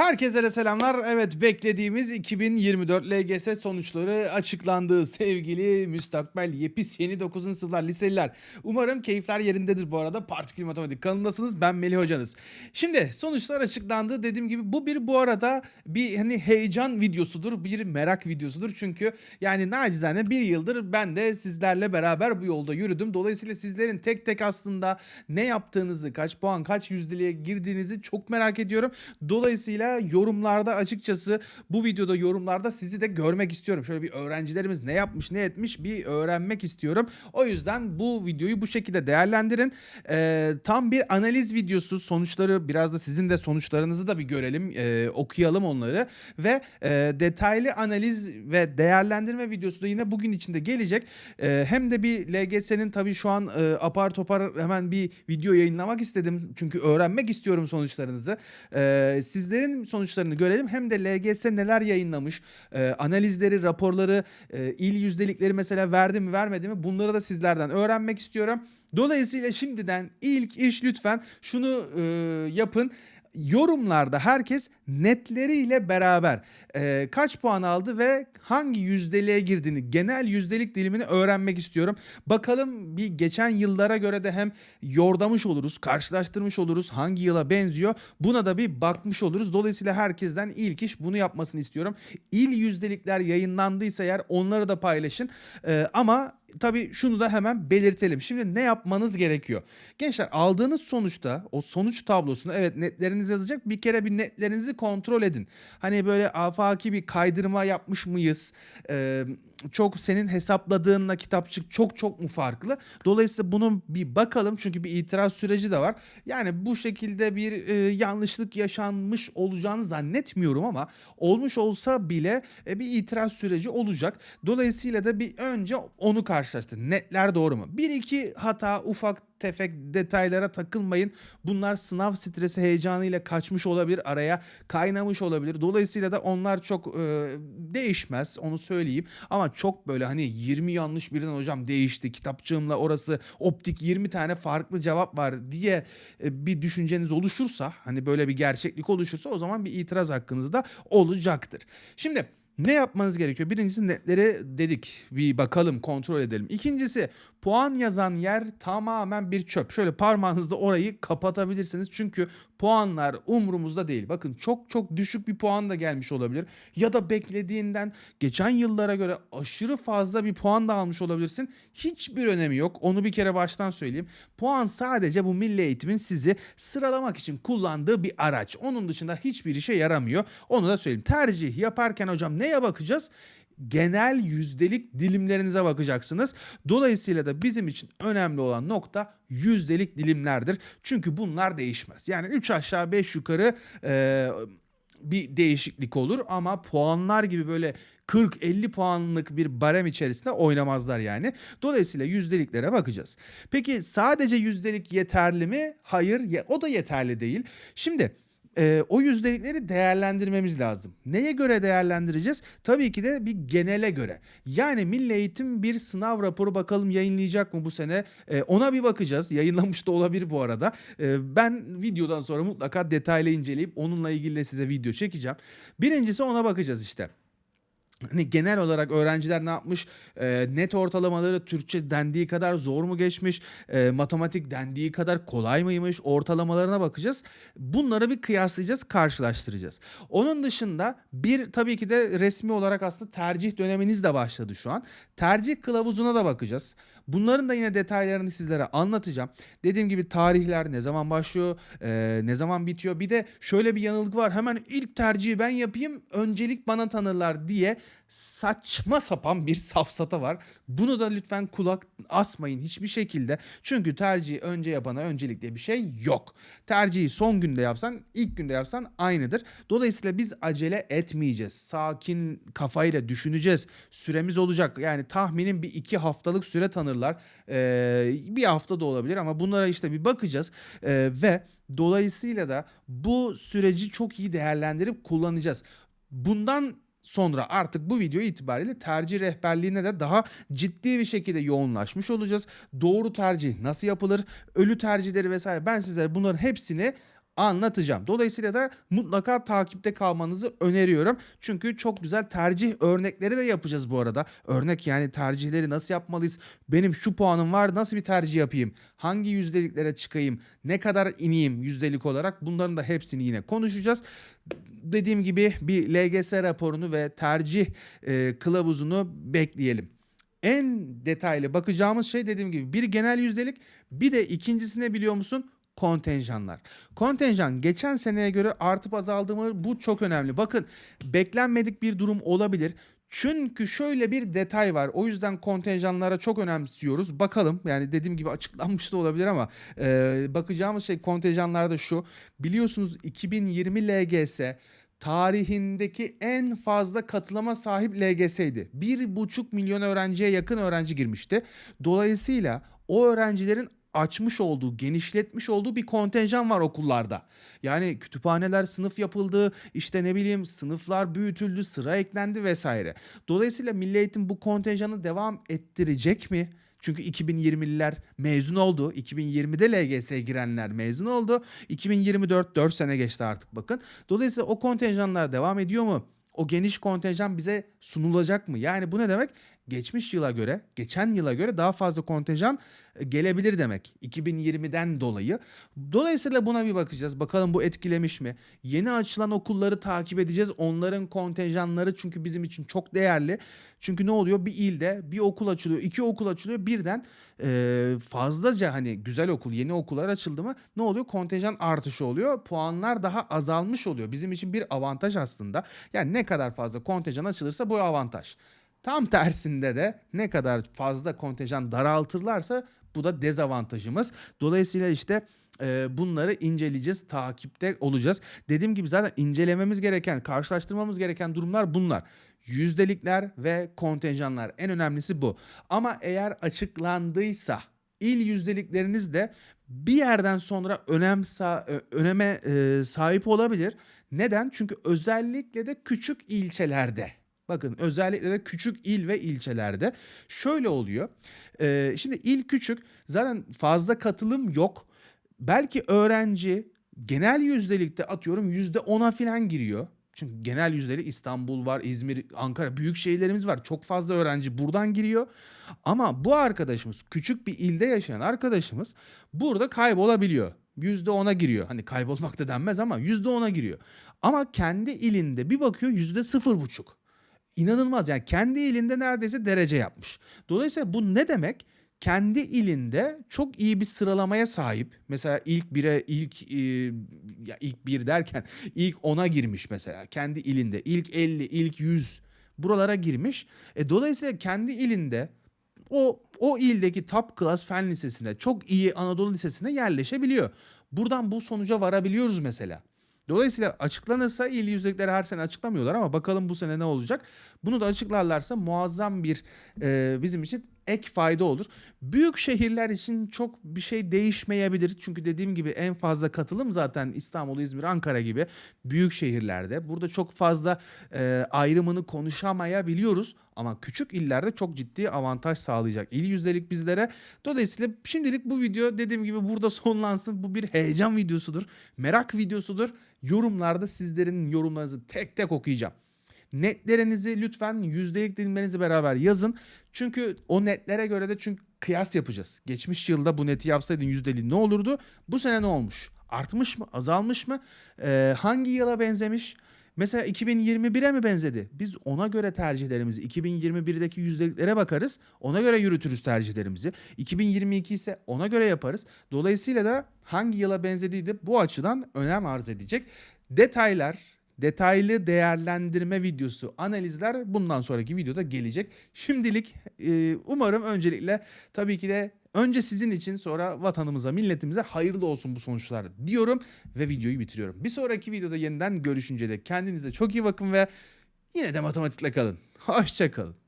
Herkese de selamlar. Evet beklediğimiz 2024 LGS sonuçları açıklandı sevgili müstakbel yepis yeni 9. sınıflar liseliler. Umarım keyifler yerindedir bu arada. Partikül Matematik kanalındasınız. Ben Melih hocanız. Şimdi sonuçlar açıklandı. Dediğim gibi bu bir bu arada bir hani heyecan videosudur. Bir merak videosudur. Çünkü yani nacizane bir yıldır ben de sizlerle beraber bu yolda yürüdüm. Dolayısıyla sizlerin tek tek aslında ne yaptığınızı, kaç puan, kaç yüzdeliğe girdiğinizi çok merak ediyorum. Dolayısıyla yorumlarda açıkçası bu videoda yorumlarda sizi de görmek istiyorum. Şöyle bir öğrencilerimiz ne yapmış ne etmiş bir öğrenmek istiyorum. O yüzden bu videoyu bu şekilde değerlendirin. Ee, tam bir analiz videosu sonuçları biraz da sizin de sonuçlarınızı da bir görelim ee, okuyalım onları ve e, detaylı analiz ve değerlendirme videosu da yine bugün içinde gelecek. Ee, hem de bir LGS'nin tabii şu an e, apar topar hemen bir video yayınlamak istedim. Çünkü öğrenmek istiyorum sonuçlarınızı. Ee, sizlerin sonuçlarını görelim. Hem de LGS neler yayınlamış, e, analizleri, raporları, e, il yüzdelikleri mesela verdi mi vermedi mi bunları da sizlerden öğrenmek istiyorum. Dolayısıyla şimdiden ilk iş lütfen şunu e, yapın yorumlarda herkes netleriyle beraber e, kaç puan aldı ve hangi yüzdeliğe girdiğini, genel yüzdelik dilimini öğrenmek istiyorum. Bakalım bir geçen yıllara göre de hem yordamış oluruz, karşılaştırmış oluruz hangi yıla benziyor. Buna da bir bakmış oluruz. Dolayısıyla herkesten ilk iş bunu yapmasını istiyorum. İl yüzdelikler yayınlandıysa eğer onları da paylaşın. E, ama tabii şunu da hemen belirtelim. Şimdi ne yapmanız gerekiyor? Gençler aldığınız sonuçta o sonuç tablosunu evet netleriniz yazacak. Bir kere bir netlerinizi kontrol edin. Hani böyle afaki bir kaydırma yapmış mıyız? Ee, çok senin hesapladığınla kitapçık çok çok mu farklı? Dolayısıyla bunun bir bakalım çünkü bir itiraz süreci de var. Yani bu şekilde bir e, yanlışlık yaşanmış olacağını zannetmiyorum ama olmuş olsa bile e, bir itiraz süreci olacak. Dolayısıyla da bir önce onu karşılaştır. Netler doğru mu? Bir iki hata ufak tefek detaylara takılmayın. Bunlar sınav stresi heyecanıyla kaçmış olabilir, araya kaynamış olabilir. Dolayısıyla da onlar çok e, değişmez onu söyleyeyim. Ama çok böyle hani 20 yanlış birden hocam değişti. Kitapçığımla orası optik 20 tane farklı cevap var diye e, bir düşünceniz oluşursa hani böyle bir gerçeklik oluşursa o zaman bir itiraz hakkınız da olacaktır. Şimdi ne yapmanız gerekiyor? Birincisi netleri dedik. Bir bakalım, kontrol edelim. İkincisi puan yazan yer tamamen bir çöp. Şöyle parmağınızla orayı kapatabilirsiniz. Çünkü puanlar umrumuzda değil. Bakın çok çok düşük bir puan da gelmiş olabilir. Ya da beklediğinden geçen yıllara göre aşırı fazla bir puan da almış olabilirsin. Hiçbir önemi yok. Onu bir kere baştan söyleyeyim. Puan sadece bu milli eğitimin sizi sıralamak için kullandığı bir araç. Onun dışında hiçbir işe yaramıyor. Onu da söyleyeyim. Tercih yaparken hocam neye bakacağız? genel yüzdelik dilimlerinize bakacaksınız. Dolayısıyla da bizim için önemli olan nokta yüzdelik dilimlerdir. Çünkü bunlar değişmez. Yani 3 aşağı 5 yukarı e, bir değişiklik olur ama puanlar gibi böyle 40-50 puanlık bir barem içerisinde oynamazlar yani. Dolayısıyla yüzdeliklere bakacağız. Peki sadece yüzdelik yeterli mi? Hayır, o da yeterli değil. Şimdi e, o yüzdelikleri değerlendirmemiz lazım. Neye göre değerlendireceğiz? Tabii ki de bir genele göre. Yani Milli Eğitim bir sınav raporu bakalım yayınlayacak mı bu sene? E, ona bir bakacağız. Yayınlamış da olabilir bu arada. E, ben videodan sonra mutlaka detaylı inceleyip onunla ilgili de size video çekeceğim. Birincisi ona bakacağız işte. Hani genel olarak öğrenciler ne yapmış? E, net ortalamaları Türkçe dendiği kadar zor mu geçmiş? E, matematik dendiği kadar kolay mıymış? Ortalamalarına bakacağız. Bunları bir kıyaslayacağız, karşılaştıracağız. Onun dışında bir tabii ki de resmi olarak aslında tercih döneminiz de başladı şu an. Tercih kılavuzuna da bakacağız. Bunların da yine detaylarını sizlere anlatacağım. Dediğim gibi tarihler ne zaman başlıyor, e, ne zaman bitiyor. Bir de şöyle bir yanılgı var. Hemen ilk tercihi ben yapayım, öncelik bana tanırlar diye saçma sapan bir safsata var. Bunu da lütfen kulak asmayın hiçbir şekilde. Çünkü tercihi önce yapana öncelik diye bir şey yok. Tercihi son günde yapsan, ilk günde yapsan aynıdır. Dolayısıyla biz acele etmeyeceğiz. Sakin kafayla düşüneceğiz. Süremiz olacak. Yani tahminim bir iki haftalık süre tanırlar. Ee, bir hafta da olabilir ama bunlara işte bir bakacağız. Ee, ve dolayısıyla da bu süreci çok iyi değerlendirip kullanacağız. Bundan sonra artık bu video itibariyle tercih rehberliğine de daha ciddi bir şekilde yoğunlaşmış olacağız. Doğru tercih nasıl yapılır? Ölü tercihleri vesaire ben sizlere bunların hepsini anlatacağım. Dolayısıyla da mutlaka takipte kalmanızı öneriyorum. Çünkü çok güzel tercih örnekleri de yapacağız bu arada. Örnek yani tercihleri nasıl yapmalıyız? Benim şu puanım var nasıl bir tercih yapayım? Hangi yüzdeliklere çıkayım? Ne kadar ineyim yüzdelik olarak? Bunların da hepsini yine konuşacağız. Dediğim gibi bir LGS raporunu ve tercih e, kılavuzunu bekleyelim. En detaylı bakacağımız şey dediğim gibi bir genel yüzdelik bir de ikincisine biliyor musun? Kontenjanlar. Kontenjan geçen seneye göre artıp azaldı mı bu çok önemli. Bakın beklenmedik bir durum olabilir. Çünkü şöyle bir detay var. O yüzden kontenjanlara çok önemsiyoruz. Bakalım yani dediğim gibi açıklanmış da olabilir ama e, bakacağımız şey kontenjanlarda şu. Biliyorsunuz 2020 LGS tarihindeki en fazla katılıma sahip LGS'ydi. 1,5 milyon öğrenciye yakın öğrenci girmişti. Dolayısıyla o öğrencilerin açmış olduğu, genişletmiş olduğu bir kontenjan var okullarda. Yani kütüphaneler sınıf yapıldı, işte ne bileyim sınıflar büyütüldü, sıra eklendi vesaire. Dolayısıyla Milli Eğitim bu kontenjanı devam ettirecek mi? Çünkü 2020'liler mezun oldu. 2020'de LGS'ye girenler mezun oldu. 2024 4 sene geçti artık bakın. Dolayısıyla o kontenjanlar devam ediyor mu? O geniş kontenjan bize sunulacak mı? Yani bu ne demek? Geçmiş yıla göre, geçen yıla göre daha fazla kontenjan e, gelebilir demek. 2020'den dolayı. Dolayısıyla buna bir bakacağız. Bakalım bu etkilemiş mi? Yeni açılan okulları takip edeceğiz. Onların kontenjanları çünkü bizim için çok değerli. Çünkü ne oluyor? Bir ilde bir okul açılıyor, iki okul açılıyor. Birden e, fazlaca hani güzel okul, yeni okullar açıldı mı ne oluyor? Kontenjan artışı oluyor. Puanlar daha azalmış oluyor. Bizim için bir avantaj aslında. Yani ne kadar fazla kontenjan açılırsa bu avantaj. Tam tersinde de ne kadar fazla kontenjan daraltırlarsa bu da dezavantajımız. Dolayısıyla işte e, bunları inceleyeceğiz, takipte olacağız. Dediğim gibi zaten incelememiz gereken, karşılaştırmamız gereken durumlar bunlar. Yüzdelikler ve kontenjanlar en önemlisi bu. Ama eğer açıklandıysa il yüzdelikleriniz de bir yerden sonra önem sa- öneme e, sahip olabilir. Neden? Çünkü özellikle de küçük ilçelerde Bakın özellikle de küçük il ve ilçelerde şöyle oluyor. Ee, şimdi il küçük zaten fazla katılım yok. Belki öğrenci genel yüzdelikte atıyorum yüzde ona falan giriyor. Çünkü genel yüzdelik İstanbul var, İzmir, Ankara büyük şehirlerimiz var. Çok fazla öğrenci buradan giriyor. Ama bu arkadaşımız küçük bir ilde yaşayan arkadaşımız burada kaybolabiliyor. Yüzde ona giriyor. Hani kaybolmak da denmez ama yüzde ona giriyor. Ama kendi ilinde bir bakıyor yüzde sıfır buçuk. İnanılmaz yani kendi ilinde neredeyse derece yapmış. Dolayısıyla bu ne demek? Kendi ilinde çok iyi bir sıralamaya sahip. Mesela ilk bire ilk e, ya ilk bir derken ilk ona girmiş mesela kendi ilinde. ilk 50, ilk 100 buralara girmiş. E, dolayısıyla kendi ilinde o o ildeki top class fen lisesinde çok iyi Anadolu lisesine yerleşebiliyor. Buradan bu sonuca varabiliyoruz mesela. Dolayısıyla açıklanırsa il yüzdelikleri her sene açıklamıyorlar ama bakalım bu sene ne olacak. Bunu da açıklarlarsa muazzam bir e, bizim için ek fayda olur. Büyük şehirler için çok bir şey değişmeyebilir. Çünkü dediğim gibi en fazla katılım zaten İstanbul, İzmir, Ankara gibi büyük şehirlerde. Burada çok fazla e, ayrımını konuşamayabiliyoruz. Ama küçük illerde çok ciddi avantaj sağlayacak. İl yüzdelik bizlere. Dolayısıyla şimdilik bu video dediğim gibi burada sonlansın. Bu bir heyecan videosudur. Merak videosudur. Yorumlarda sizlerin yorumlarınızı tek tek okuyacağım. Netlerinizi lütfen yüzdelik dilimlerinizi beraber yazın. Çünkü o netlere göre de çünkü kıyas yapacağız. Geçmiş yılda bu neti yapsaydın yüzdeliği ne olurdu? Bu sene ne olmuş? Artmış mı? Azalmış mı? Ee, hangi yıla benzemiş? Mesela 2021'e mi benzedi? Biz ona göre tercihlerimizi 2021'deki yüzdeliklere bakarız. Ona göre yürütürüz tercihlerimizi. 2022 ise ona göre yaparız. Dolayısıyla da hangi yıla benzediği bu açıdan önem arz edecek. Detaylar, detaylı değerlendirme videosu, analizler bundan sonraki videoda gelecek. Şimdilik e, umarım öncelikle tabii ki de önce sizin için sonra vatanımıza, milletimize hayırlı olsun bu sonuçlar diyorum ve videoyu bitiriyorum. Bir sonraki videoda yeniden görüşünce de kendinize çok iyi bakın ve yine de matematikle kalın. Hoşçakalın.